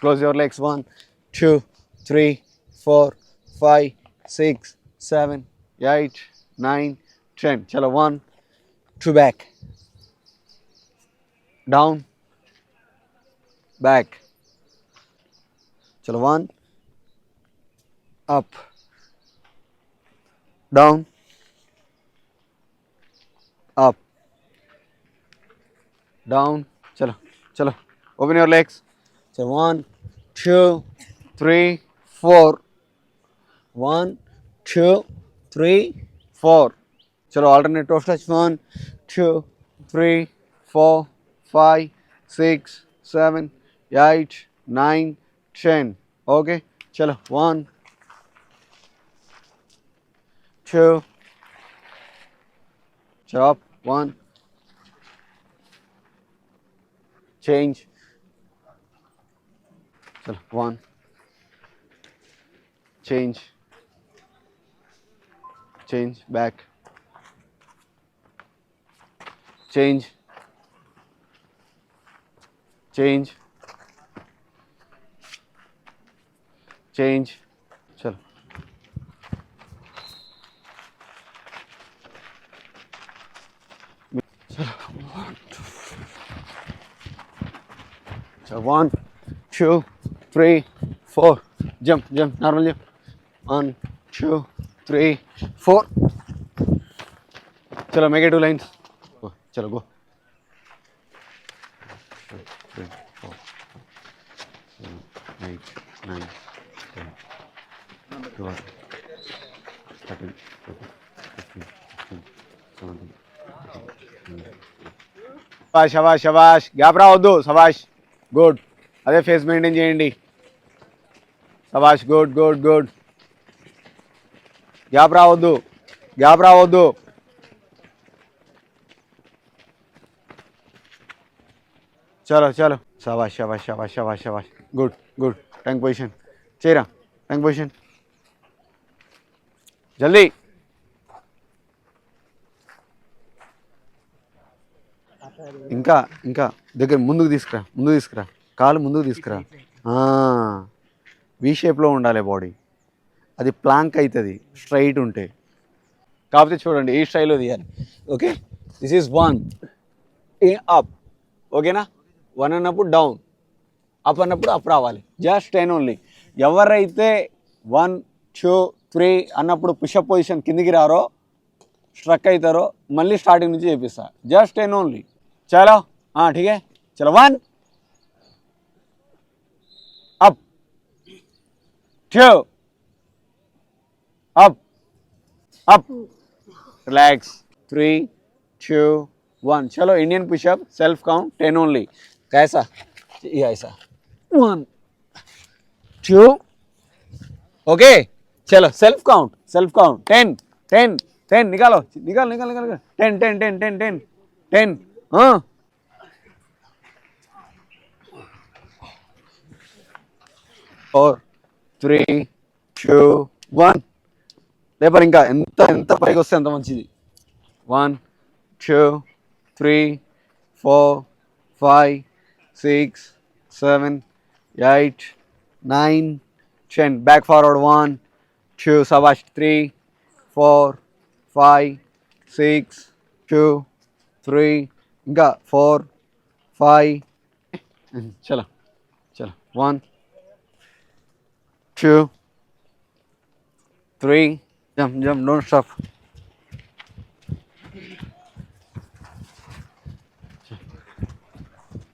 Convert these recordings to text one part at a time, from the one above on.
Close your legs. One, two, three, four, five, six, seven, eight, nine, ten. Chalo. One, two, back. Down, back. Chalo. One, up, down, up, down. Chalo. Chalo. Open your legs. So one, two, three, four. One, two, three, four. Chalo, alternate toe touch. One, two, three, four, five, six, seven, eight, nine, ten. Okay. Chalo, one, two. Chalo, up. One. Change. चलो one change. Change. Back. Change. Change. Change. चलो one, two. Three four jump jump normal jump one two three four చలో మేకే two lines చలో go eight nine శబాష్ శబాష్ gap రావద్దు సవాష్ good అదే face maintain చేయండి సభాష్ గుడ్ గుడ్ గుడ్. గ్యాప్ రావద్దు గ్యాప్ రావద్దు. చలో చలో. సభాష్ శబాష్ శబాష్ శబాష్ శబాష్ గుడ్ గుడ్. Tank position. చేయరా ట్యాంక్ పొజిషన్. జల్దీ. ఇంకా ఇంకా. దగ్గర ముందుకు తీసుకురా ముందుకు తీసుకురా. కాలు ముందుకు తీసుకురా. వీ షేప్లో ఉండాలి బాడీ అది ప్లాంక్ అవుతుంది స్ట్రైట్ ఉంటే. కాకపోతే చూడండి ఈ స్టైల్లో తీయాలి. Okay this is one a up ఓకేనా వన్ అన్నప్పుడు డౌన్ అప్ అన్నప్పుడు అప్ రావాలి. జస్ట్ టెన్ ఓన్లీ ఎవరైతే వన్ టూ త్రీ అన్నప్పుడు పుషప్ పొజిషన్ కిందికి రారో స్ట్రక్ అవుతారో మళ్ళీ స్టార్టింగ్ నుంచి చేపిస్తా. జస్ట్ టెన్ ఓన్లీ చలో? ఠీకే? చలో? One two up up relax three two one चलो Indian pushup self count ten only कैसा ये ऐसा वन टू ओके चलो self count self count ten ten ten निकालो निकाल निकाल निकाल ten ten ten ten ten ten हाँ ఫోర్ త్రీ టూ వన్ లేపర్ ఇంకా ఎంత ఎంత పైకి వస్తే అంత మంచిది. One two three four five six seven eight nine ten back forward one two సబాష్ three four five six two three ఇంకా ఫోర్ ఫైవ్ చలో చలో. One two, three, jump, jump, don't stop.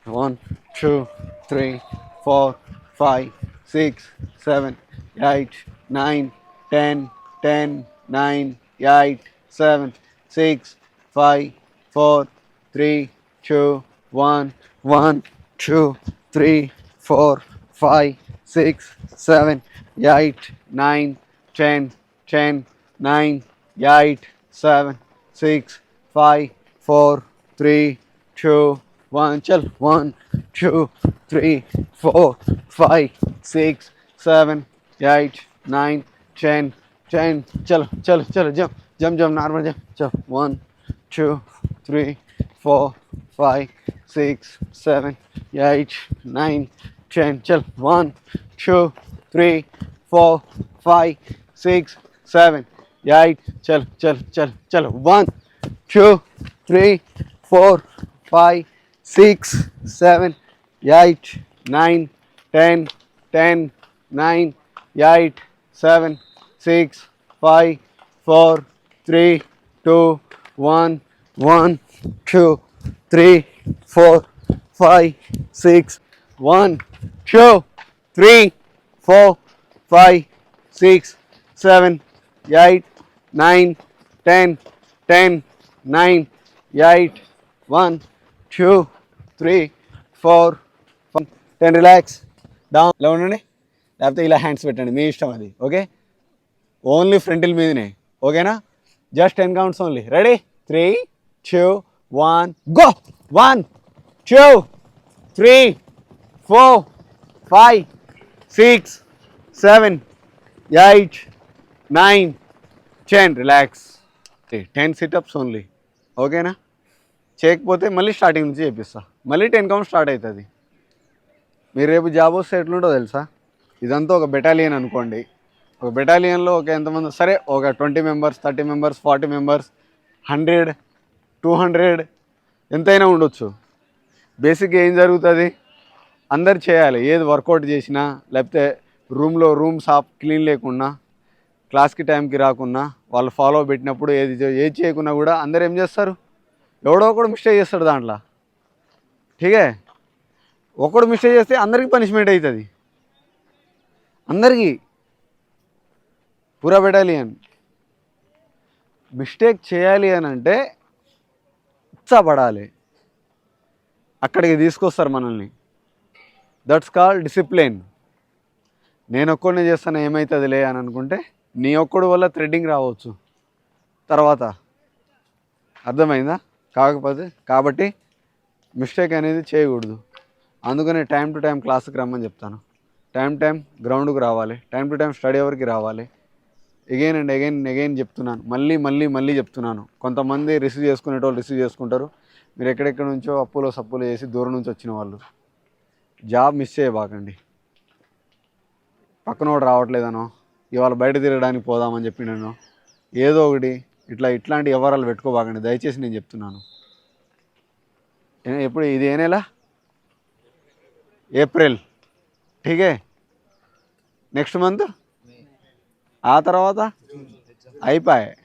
One, two, three, four, five, six, seven, eight, nine, ten, ten, nine, eight, seven, six, five, four, three, two, one, one, two, three, four, five, six, seven, eight, nine, ten, ten, nine, eight, seven, six, five, four, three, two, one. Chal. One, two, three, four, five, six, seven, eight, nine, ten, ten. Chalo, chalo, chalo. Jump, jump, jump. Normal jump. Jump. One, two, three, four, five, six, seven, eight, nine, chain, chill. One, two, three, four, five, six, seven, eight, chill, chill, chill, chill. One, two, three, four, five, six, seven, eight, nine, ten, ten, nine, eight, seven, six, five, four, three, two, one, one, two, three, four, five, six, one, two, three, four, five, six, seven, eight, nine, ten, ten, nine, eight, one, two, three, four, five, ten. Relax. Down ఇలా ఉండండి లేకపోతే ఇలా hands పెట్టండి మీ ఇష్టం అది okay only ఫ్రంటిల్ మీదనే ఓకేనా just ten counts only ready three two one go one two three four five six seven eight nine ten. Relax ten situps only ఓకేనా? చేయకపోతే మళ్ళీ స్టార్టింగ్ నుంచి చేపిస్తా. మళ్ళీ టెన్ కౌంట్ స్టార్ట్ అవుతుంది మీరు రేపు జాబ్ వస్తే ఎట్లుంటో తెలుసా? ఇదంతా ఒక బెటాలియన్ అనుకోండి. ఒక బెటాలియన్లో ఒక ఎంతమంది సరే ఒక twenty members thirty members forty members hundred two hundred ఎంతైనా ఉండొచ్చు. బేసిక్గా ఏం జరుగుతుంది? అందరు చేయాలి. ఏది వర్కౌట్ చేసినా లేకపోతే రూమ్లో రూమ్ సాఫ్ క్లీన్ లేకున్నా క్లాస్కి టైంకి రాకున్నా వాళ్ళు ఫాలో పెట్టినప్పుడు ఏది ఏది చేయకున్నా కూడా అందరు ఏం చేస్తారు? ఎవడో ఒకడు మిస్టేక్ చేస్తాడు దాంట్లో. ఠీకే? ఒకడు మిస్టేక్ చేస్తే అందరికీ పనిష్మెంట్ అవుతుంది అందరికీ. పూరా బెటాలియన్ మిస్టేక్ చేయాలి అని అంటే ఉత్సాహపడాలి. అక్కడికి తీసుకొస్తారు మనల్ని. దట్స్ కాల్ డిసిప్లిన్ నేను ఒక్కడిని చేస్తాను ఏమవుతుందిలే అని అనుకుంటే నీ ఒక్కడి వల్ల థ్రెడ్డింగ్ రావచ్చు. తర్వాత అర్థమైందా? కాకపోతే కాబట్టి మిస్టేక్ అనేది చేయకూడదు. అందుకనే టైం టు టైం క్లాస్కి రమ్మని చెప్తాను. టైం టైం గ్రౌండ్కి రావాలి. టైం టు టైం స్టడీ అవర్కి రావాలి. ఎగైన్ అండ్ ఎగైన్ ఎగైన్ చెప్తున్నాను. మళ్ళీ మళ్ళీ మళ్ళీ చెప్తున్నాను. కొంతమంది రిసీవ్ చేసుకునేటోళ్ళు రిసీవ్ చేసుకుంటారు. మీరు ఎక్కడెక్కడి నుంచో అప్పులో సప్పులు చేసి దూరం నుంచి వచ్చిన వాళ్ళు. జాబ్ మిస్ చేయబాకండి పక్కనోడు రావట్లేదనో ఇవాళ బయట తిరగడానికి పోదామని చెప్పి నేను ఏదో ఒకటి ఇట్లా ఇట్లాంటి వ్యవహారాలు పెట్టుకోబాకండి దయచేసి నేను చెప్తున్నాను. ఎప్పుడు ఇది ఏ నెల? ఏప్రిల్. ఠీకే. Next month? ఆ తర్వాత? అయిపోయాయి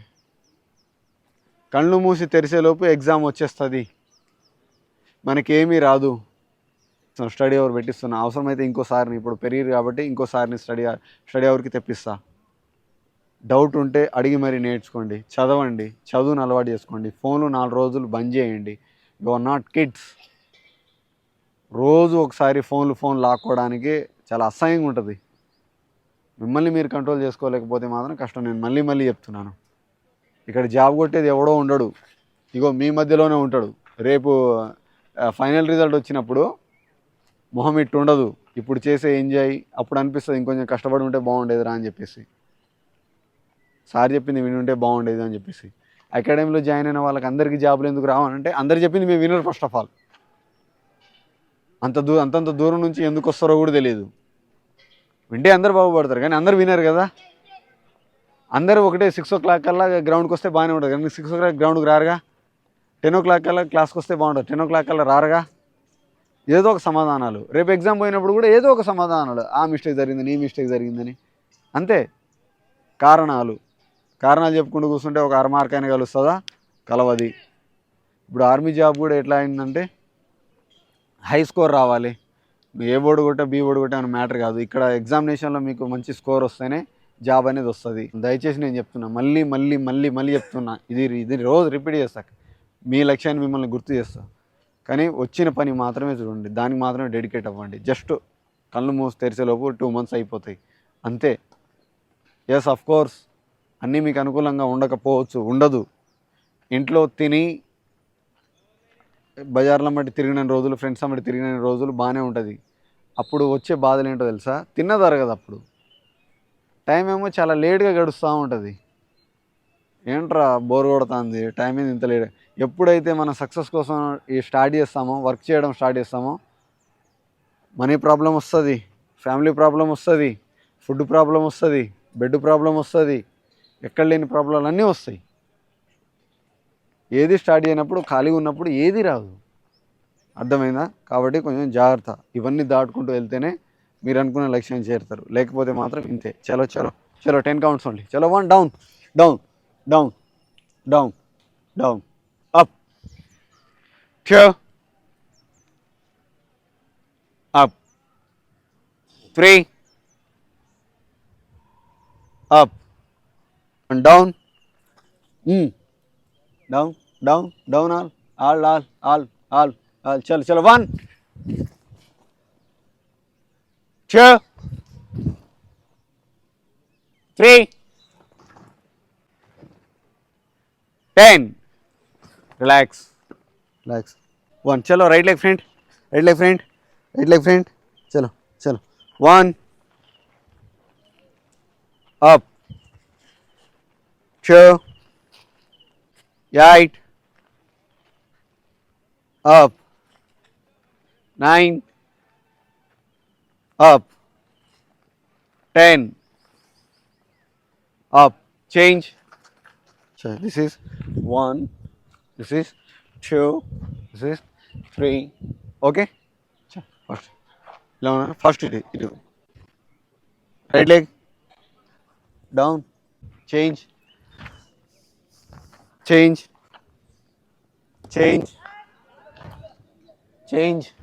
కళ్ళు మూసి తెరిసేలోపు ఎగ్జామ్ వచ్చేస్తుంది. మనకేమీ రాదు. సో స్టడీ అవర్ పెట్టిస్తున్నా అవసరమైతే ఇంకోసారిని ఇప్పుడు పెరిగి కాబట్టి ఇంకోసారిని స్టడీ స్టడీ అవర్కి తెప్పిస్తా. డౌట్ ఉంటే అడిగి మరీ నేర్చుకోండి. చదవండి. చదువును అలవాటు చేసుకోండి. ఫోన్లు నాలుగు రోజులు బంద్ చేయండి. You are not kids. రోజు ఒకసారి ఫోన్లు ఫోన్ లాక్కోవడానికి చాలా అసహ్యంగా ఉంటుంది. మిమ్మల్ని మీరు కంట్రోల్ చేసుకోలేకపోతే మాత్రం కష్టం. నేను మళ్ళీ మళ్ళీ చెప్తున్నాను. ఇక్కడ జాబ్ కొట్టేది ఎవడో ఉండడు. ఇగో మీ మధ్యలోనే ఉంటాడు. రేపు ఫైనల్ రిజల్ట్ వచ్చినప్పుడు మొహం ఇట్టు ఉండదు. ఇప్పుడు చేసే ఎంజాయ్ అప్పుడు అనిపిస్తుంది ఇంకొంచెం కష్టపడి ఉంటే బాగుండేదిరా అని చెప్పేసి. సార్ చెప్పింది విని ఉంటే బాగుండేది అని చెప్పేసి. అకాడమీలో జాయిన్ అయిన వాళ్ళకి అందరికీ జాబులు ఎందుకు రావాలంటే అందరు చెప్పింది మేము వినరు ఫస్ట్ ఆఫ్ ఆల్ అంత దూ అంతంత దూరం నుంచి ఎందుకు వస్తారో కూడా తెలియదు. వింటే అందరు బాగుపడతారు కానీ అందరు వినరు కదా. అందరూ ఒకటే సిక్స్ ఓ క్లాక్ కల్లా గ్రౌండ్కి వస్తే బాగానే ఉంటుంది కానీ సిక్స్ ఓ క్లాక్ గ్రౌండ్కి రారుగా? టెన్ ఓ క్లాక్ కల్లా క్లాస్కి వస్తే బాగుంటుంది టెన్ ఓ క్లాక్ కల్లా రారుగా? ఏదో ఒక సమాధానాలు. రేపు ఎగ్జామ్ పోయినప్పుడు కూడా ఏదో ఒక సమాధానాలు. ఆ మిస్టేక్ జరిగిందని ఈ మిస్టేక్ జరిగిందని. అంతే. కారణాలు. కారణాలు చెప్పుకుంటూ కూర్చుంటే ఒక అర మార్క్ అయినా కలుస్తుందా? కలవది. ఇప్పుడు ఆర్మీ జాబ్ కూడా ఎట్లా అయిందంటే హై స్కోర్ రావాలి. ఏ బోర్డు కొట్టా బీ బోర్డు కొట్టా అని మ్యాటర్ కాదు. ఇక్కడ ఎగ్జామినేషన్లో మీకు మంచి స్కోర్ వస్తేనే జాబ్ అనేది వస్తుంది. దయచేసి నేను చెప్తున్నా. మళ్ళీ మళ్ళీ మళ్ళీ మళ్ళీ చెప్తున్నా. ఇది ఇది రోజు రిపీట్ చేస్తా. మీ లక్ష్యాన్ని మిమ్మల్ని గుర్తు చేస్తాను కానీ వచ్చిన పని మాత్రమే చూడండి దానికి మాత్రమే డెడికేట్ అవ్వండి. జస్ట్ కళ్ళు మూసి తెరిచేలోపు టూ మంత్స్ అయిపోతాయి. అంతే. ఎస్ అఫ్ కోర్స్ అన్నీ మీకు అనుకూలంగా ఉండకపోవచ్చు ఉండదు. ఇంట్లో తిని బజార్లో బట్టి తిరిగిన రోజులు ఫ్రెండ్స్ బట్టి తిరిగిన రోజులు బాగానే ఉంటుంది. అప్పుడు వచ్చే బాధలు ఏంటో తెలుసా? తిన్న తరగదు అప్పుడు. టైం ఏమో చాలా లేట్గా గడుస్తూ ఉంటుంది. ఏంట్రా బోర్ కొడుతుంది? టైం ఏంది ఇంత లేట్? ఎప్పుడైతే మనం సక్సెస్ కోసం ఈ స్టార్ట్ చేస్తామో వర్క్ చేయడం స్టార్ట్ చేస్తామో మనీ ప్రాబ్లం వస్తుంది ఫ్యామిలీ ప్రాబ్లం వస్తుంది ఫుడ్ ప్రాబ్లం వస్తుంది బెడ్ ప్రాబ్లం వస్తుంది ఎక్కడ లేని ప్రాబ్లాలు అన్నీ వస్తాయి. ఏది స్టార్ట్ చేయనప్పుడు ఖాళీగా ఉన్నప్పుడు ఏది రాదు. అర్థమైందా? కాబట్టి కొంచెం జాగ్రత్త. ఇవన్నీ దాటుకుంటూ వెళ్తేనే మీరు అనుకున్న లక్ష్యం చేరుతారు. లేకపోతే మాత్రం ఇంతే. చలో చలో. చలో టెన్ కౌంట్స్ ఓన్లీ చలో one down down down, down, down, up, two, up, three, up, and down, mm, down, down, down all, all, all, all, all, all, chalo, chalo, one, two, three, ten. Relax. Relax. One. Chalo right leg front. Right leg front. Right leg front. Chalo chalo. One. Up. Two, eight, up, nine, up, ten, up, change. So this is 1, this is 2, this is 3, okay? First, first it is. Right leg, down, change, change, change, change.